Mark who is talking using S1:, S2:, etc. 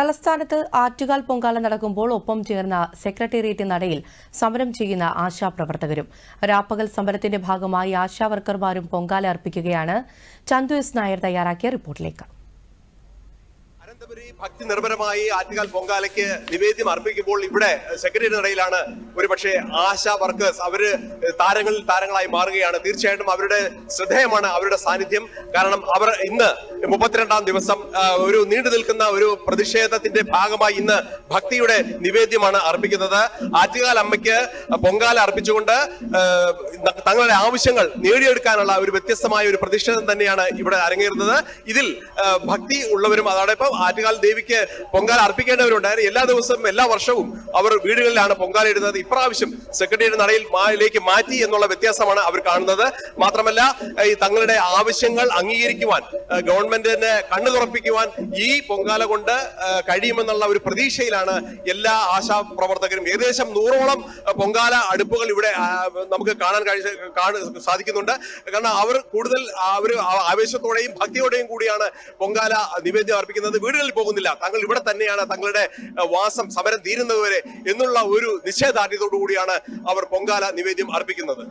S1: തലസ്ഥാനത്ത് ആറ്റുകാൽ പൊങ്കാല നടക്കുമ്പോൾ ഒപ്പം ചേർന്ന സെക്രട്ടേറിയറ്റ് നടയിൽ സമരം ചെയ്യുന്ന ആശാപ്രവർത്തകരും രാപ്പകൽ സമരത്തിന്റെ ഭാഗമായി ആശാവർക്കർമാരും പൊങ്കാല അർപ്പിക്കുകയാണ് ചന്തു എസ് നായർ തയ്യാറാക്കിയ റിപ്പോർട്ടിലേക്ക്.
S2: അനന്തപുരി ഭക്തി നിർഭരമായി ആറ്റുകാൽ പൊങ്കാലയ്ക്ക് നിവേദ്യം അർപ്പിക്കുമ്പോൾ ഇവിടെ സെക്രട്ടറി ഇടയിലാണ് ഒരുപക്ഷെ ആശാ വർക്കേഴ്സ് അവർ താരങ്ങളിൽ താരങ്ങളായി മാറുകയാണ്. തീർച്ചയായിട്ടും അവരുടെ ശ്രദ്ധേയമാണ് അവരുടെ സാന്നിധ്യം. കാരണം അവർ ഇന്ന് മുപ്പത്തിരണ്ടാം ദിവസം ഒരു നീണ്ടു നിൽക്കുന്ന ഒരു പ്രതിഷേധത്തിന്റെ ഭാഗമായി ഇന്ന് ഭക്തിയുടെ നിവേദ്യമാണ് അർപ്പിക്കുന്നത്. ആറ്റുകാൽ അമ്മയ്ക്ക് പൊങ്കാല അർപ്പിച്ചുകൊണ്ട് തങ്ങളുടെ ആവശ്യങ്ങൾ നേടിയെടുക്കാനുള്ള ഒരു വ്യത്യസ്തമായ ഒരു പ്രതിഷേധം തന്നെയാണ് ഇവിടെ അരങ്ങേറുന്നത്. ഇതിൽ ഭക്തി ഉള്ളവരും അതോടൊപ്പം ആറ്റുകാൽ ദേവിക്ക് പൊങ്കാല അർപ്പിക്കേണ്ടവരുണ്ടായിരുന്നു. എല്ലാ ദിവസവും എല്ലാ വർഷവും അവർ വീടുകളിലാണ് പൊങ്കാല ഇടുന്നത്. ഇപ്രാവശ്യം സെക്രട്ടേറിയറ്റ് നടയിൽ മായിലേക്ക് മാറ്റി എന്നുള്ള വ്യത്യാസമാണ് അവർ കാണുന്നത്. മാത്രമല്ല ഈ തങ്ങളുടെ ആവശ്യങ്ങൾ അംഗീകരിക്കുവാൻ ഗവൺമെന്റിനെ കണ്ണു തുറപ്പിക്കുവാൻ ഈ പൊങ്കാല കൊണ്ട് കഴിയുമെന്നുള്ള ഒരു പ്രതീക്ഷയിലാണ് എല്ലാ ആശാ പ്രവർത്തകരും. ഏകദേശം നൂറോളം പൊങ്കാല അടുപ്പുകൾ ഇവിടെ നമുക്ക് കാണാൻ കഴിച്ച സാധിക്കുന്നുണ്ട്. കാരണം അവർ കൂടുതൽ അവർ ആവേശത്തോടെയും ഭക്തിയോടെയും കൂടിയാണ് പൊങ്കാല നിവേദ്യം അർപ്പിക്കുന്നത്. വീടുകളിൽ പോകുന്നില്ല. തങ്ങൾ ഇവിടെ തന്നെയാണ് തങ്ങളുടെ വാസം സമരം തീരുന്നതുവരെ എന്നുള്ള ഒരു നിശ്ചയദാർഢ്യത്തോടു കൂടിയാണ് അവർ പൊങ്കാല നിവേദ്യം അർപ്പിക്കുന്നത്.